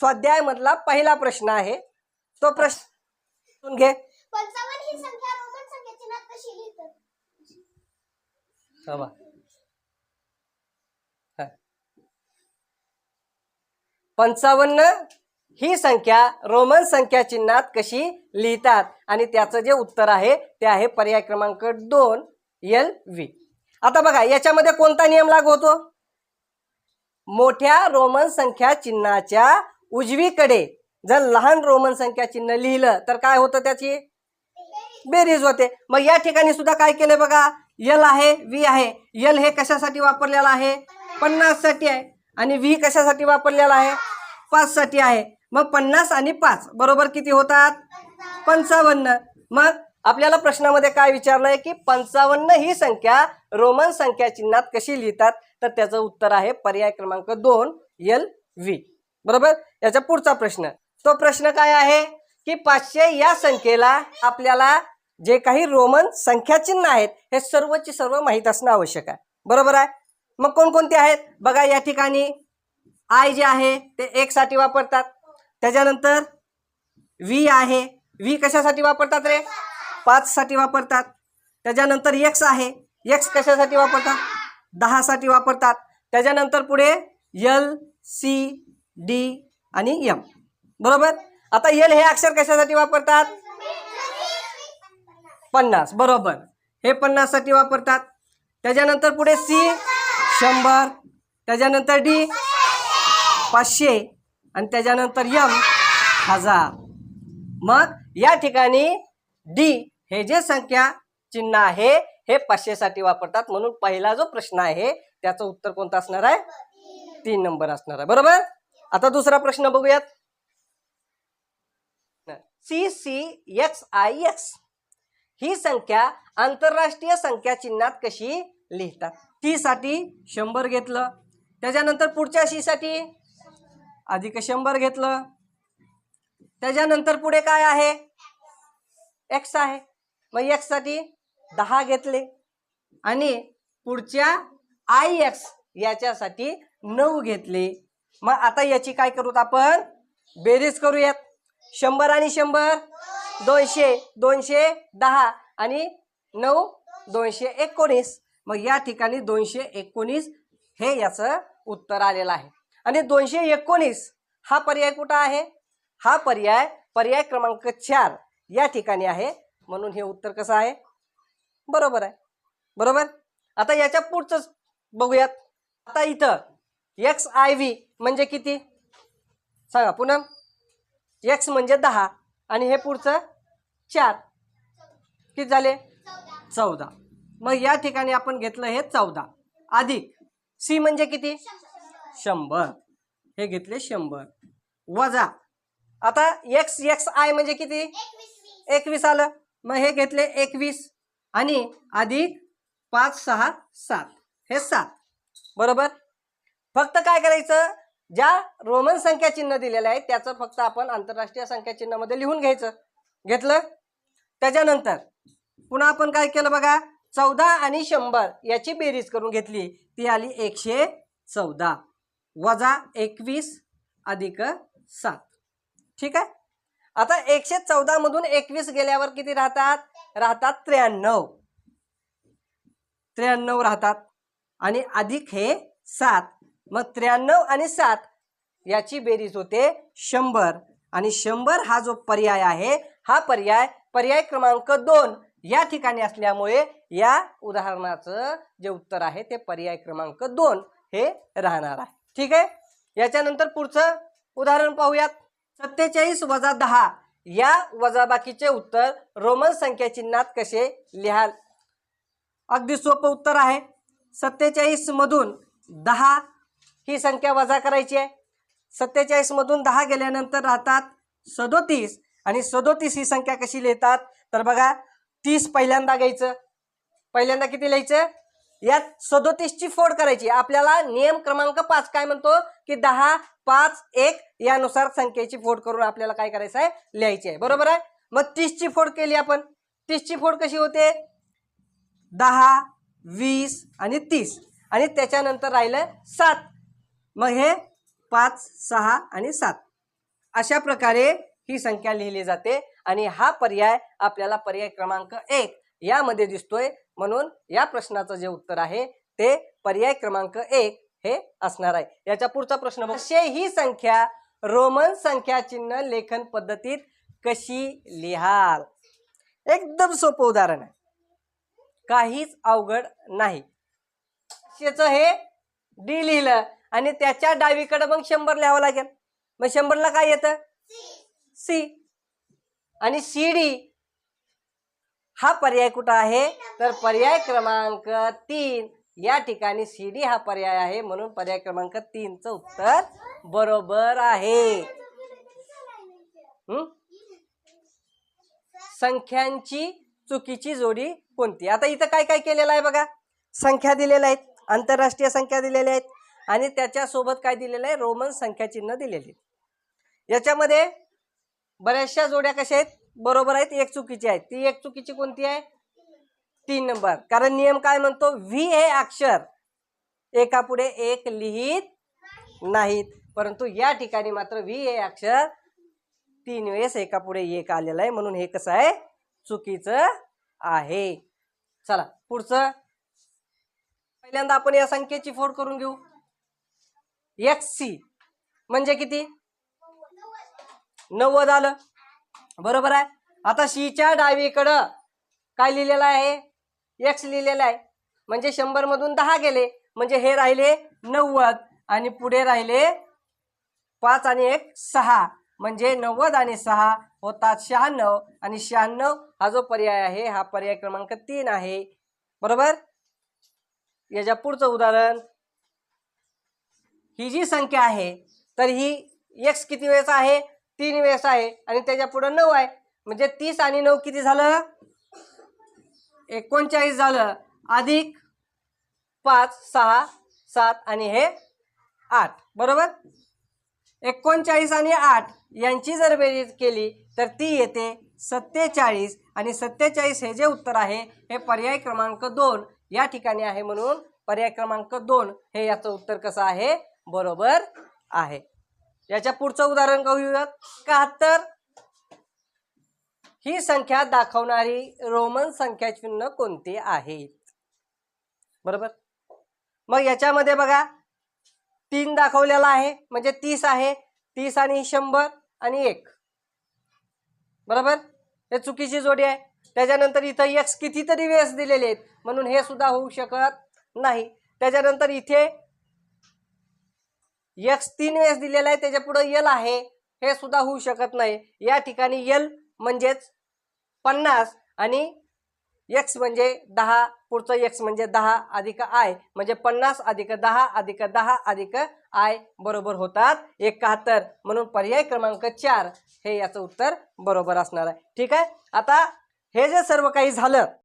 स्वाध्याय मधला पहिला प्रश्न आहे. तो प्रश्न घे. पंचावन्न ही संख्या रोमन संख्येची नात कशी लिहितात थांबा. पंचावन्न ही संख्या रोमन संख्या चिन्हात कशी लिहितात? आणि त्याचं जे उत्तर आहे ते आहे पर्याय क्रमांक दोन एल व्ही. आता बघा याच्यामध्ये कोणता नियम लागू होतो? मोठ्या रोमन संख्या चिन्हाच्या उजवीकडे जर लहान रोमन संख्या चिन्ह लिहिलं तर काय होतं त्याची? बेरीज होते. मग या ठिकाणी सुद्धा काय केलं बघा? यल आहे व्ही आहे. यल हे कशासाठी वापरलेलं आहे? पन्नाससाठी आहे. आणि व्ही कशासाठी वापरलेला आहे? पाच साठी आहे. मग पन्नास आणि पाच बरोबर किती होतात? पंचावन्न. मग आपल्याला प्रश्नामध्ये काय विचारलंय की पंचावन्न ही संख्या रोमन संख्या चिन्हात कशी लिहितात? तर त्याचं उत्तर आहे पर्याय क्रमांक दोन यल व्ही बरोबर? याचा पुढचा प्रश्न. तो प्रश्न काय आहे? की पाचशे या संख्येला आपल्याला जे काही रोमन संख्याचिन्ह आहेत हे सर्वची सर्व माहीत असणं आवश्यक आहे. बरोबर आहे? मग कोणकोणते आहेत? बघा या ठिकाणी. आय जे आहे ते एक साठी वापरतात. त्याच्यानंतर व्ही आहे. व्ही कशासाठी वापरतात रे? पाच साठी वापरतात. त्याच्यानंतर एक्स आहे. एक्स कशासाठी वापरतात? दहासाठी वापरतात. त्याच्यानंतर पुढे यल सी डी आणि यम बरोबर? आता एल हे अक्षर कशासाठी वापरतात? पन्नास. बरोबर. हे पन्नाससाठी वापरतात. त्याच्यानंतर पुढे सी शंभर. त्याच्यानंतर डी पाचशे. आणि त्याच्यानंतर यम हजार. मग या ठिकाणी डी हे जे संख्या चिन्ह आहे हे पाचशेसाठी वापरतात. म्हणून पहिला जो प्रश्न आहे त्याचं उत्तर कोणतं असणार आहे? तीन नंबर असणार आहे. बरोबर? आता दुसरा प्रश्न बघूयात. C C X I X ही संख्या आंतरराष्ट्रीय संख्या चिन्हात कशी लिहितात? तीसाठी शंभर घेतलं. त्याच्यानंतर पुढच्या सी साठी? अधिक शंभर घेतलं. त्याच्यानंतर पुढे काय आहे? एक्स आहे. मग एक्ससाठी दहा घेतले. आणि पुढच्या आय एक्स याच्यासाठी नऊ घेतले. मग आता याची काय करूत आपण? बेरीज करूयात. शंभर आणि शंभर दोनशे दोनशे दहा आणि नऊ दोनशे एकोणीस. मग या ठिकाणी दोनशे एकोणीस हे याचं उत्तर आलेलं आहे. आणि दोनशे एकोणीस हा पर्याय कुठं आहे? हा पर्याय पर्याय क्रमांक चार या ठिकाणी आहे. म्हणून हे उत्तर कसं आहे? बरोबर आहे. बरोबर? आता याच्या पुढचंच बघूयात. आता इथं एक्स आय व्ही म्हणजे किती? सांगा पुन्हा. एक्स म्हणजे दहा आणि हे पुढचं चार. किती झाले? चौदा. मग या ठिकाणी आपण घेतलं हे चौदा. अधिक. सी म्हणजे किती? शंभर. हे घेतले शंभर. वजा. आता एक्स एक्स आय म्हणजे किती? एकवीस आलं. मग हे घेतले एकवीस. आणि अधिक पाच सहा सात. हे सात. बरोबर? फक्त काय करायचं? ज्या रोमन संख्या चिन्ह दिलेलं आहे त्याचं फक्त आपण आंतरराष्ट्रीय संख्या चिन्हामध्ये लिहून घ्यायचं. घेतलं? त्याच्यानंतर पुन्हा आपण काय केलं बघा? चौदा आणि शंभर याची बेरीज करून घेतली. ती आली एकशे चौदा. वजा एकवीस अधिक सात. ठीक आहे? आता एकशे चौदा मधून एकवीस गेल्यावर किती राहतात? राहतात त्र्याण्णव. त्र्याण्णव राहतात. आणि अधिक हे सात. मग त्र्याण्णव आणि सात याची बेरीज होते शंभर. आणि शंभर हा जो पर्याय आहे हा पर्याय पर्याय क्रमांक दोन या ठिकाणी असल्यामुळे या उदाहरणाचं जे उत्तर आहे ते पर्याय क्रमांक दोन हे राहणार आहे. ठीक आहे? याच्यानंतर पुढचं उदाहरण पाहूयात. सत्तेचाळीस वजा दहा या वजाबाकीचे उत्तर रोमन संख्या चिन्हात कसे लिहाल? अगदी सोपं उत्तर आहे. सत्तेचाळीस मधून दहा ही संख्या वजा करायची आहे. सत्तेचाळीसमधून दहा गेल्यानंतर राहतात सदोतीस. आणि सदोतीस ही संख्या कशी लिहितात? तर बघा तीस पहिल्यांदा घ्यायचं. पहिल्यांदा किती लिहायचं? यात सदोतीसची फोड करायची. आपल्याला नियम क्रमांक पाच काय म्हणतो? की दहा पाच एक यानुसार संख्येची फोड करून आपल्याला काय करायचं आहे? लिहायची आहे. बरोबर आहे? मग तीसची फोड केली आपण. तीसची फोड कशी होते? दहा वीस आणि तीस. आणि त्याच्यानंतर राहिलं सात. मग हे पाच सहा आणि सात. अशा प्रकारे ही संख्या लिहिली जाते आणि हा पर्याय आपल्याला पर्याय क्रमांक एक यामध्ये दिसतोय. म्हणून या प्रश्नाचं जे उत्तर आहे ते पर्याय क्रमांक एक हे असणार आहे. याच्या पुढचा प्रश्न असे ही संख्या रोमन संख्या चिन्ह लेखन पद्धतीत कशी लिहाल? एकदम सोपं उदाहरण आहे. काहीच अवघड नाही. हे डी लिहिलं. आणि त्याच्या डावीकडे मग शंभर लिहावं लागेल. मग शंभरला काय येतं? सी. आणि सी डी हा पर्याय कुठं आहे? तर पर्याय क्रमांक तीन. या ठिकाणी सी डी हा पर्याय आहे म्हणून पर्याय क्रमांक तीनचं उत्तर बरोबर आहे. हं? संख्यांची चुकीची जोडी कोणती? आता इथं काय काय केलेलं आहे बघा. संख्या दिलेल्या आहेत. आंतरराष्ट्रीय संख्या दिलेल्या आहेत. आणि त्याच्यासोबत काय दिलेलं आहे? रोमन संख्या चिन्ह दिलेली. आहेत याच्यामध्ये बऱ्याचशा जोड्या कशा आहेत? बरोबर आहेत एक चुकीची आहे ती एक चुकीची कोणती आहे? तीन नंबर. कारण नियम काय म्हणतो? व्ही हे अक्षर. एका पुढे एक लिहित नाहीत. परंतु या ठिकाणी मात्र व्ही हे अक्षर तीन वेळेस एका पुढे एक आलेलं आहे. म्हणून हे कसं आहे? चुकीचं आहे. चला पुढचं. पहिल्यांदा आपण या संख्येची फोड करून घेऊ. एक्स सी म्हणजे किती? नव्वद आलं. बरोबर आहे? आता सीच्या डावीकडं काय लिहिलेलं आहे? एक्स लिहिलेलं आहे. म्हणजे शंभर मधून दहा गेले. म्हणजे हे राहिले नव्वद आणि पुढे राहिले पाच आणि एक सहा. म्हणजे नव्वद आणि सहा होतात शहाण्णव आणि शहाण्णव हा जो पर्याय आहे हा पर्याय क्रमांक तीन आहे. बरोबर? याच्या पुढचं उदाहरण. ही जी संख्या आहे तर ही एक्स किती वेळेस आहे? तीन वेळेस आहे आणि त्याच्या पुढं नऊ आहे. म्हणजे तीस आणि नऊ किती झालं? एकोणचाळीस झालं. अधिक पाच सहा सात आणि हे आठ. बरोबर? एकोणचाळीस आणि आठ यांची जर बेरीज केली तर ती येते सत्तेचाळीस. आणि सत्तेचाळीस हे जे उत्तर आहे हे पर्याय क्रमांक दोन या ठिकाणी आहे म्हणून पर्याय क्रमांक दोन हे याचं उत्तर कसं आहे? बरोबर आहे. याच्या पुढचं उदाहरण घेऊयात एकाहत्तर. ही संख्या दाखवणारी रोमन संख्या चिन्ह कोणती आहेत बरोबर? मग याच्यामध्ये बघा तीन दाखवलेला आहे म्हणजे तीस आहे. तीस आणि शंभर आणि एक. बरोबर? हे चुकीची जोडी आहे. त्याच्यानंतर इथं एक्स कितीतरी वेळेस दिलेले आहेत. म्हणून हे सुद्धा होऊ शकत नाही. त्याच्यानंतर इथे एक्स तीन वेळेस दिलेला आहे त्याच्या पुढे यल आहे. हे सुद्धा होऊ शकत नाही. या ठिकाणी यल म्हणजेच पन्नास आणि एक्स म्हणजे दहा पुढचं एक्स म्हणजे दहा अधिक आय म्हणजे पन्नास अधिक दहा अधिक दहा अधिक आय बरोबर होतात एकाहत्तर. म्हणून पर्याय क्रमांक चार हे याचं उत्तर बरोबर असणार आहे. ठीक आहे? आता हे जे सर्व काही झालं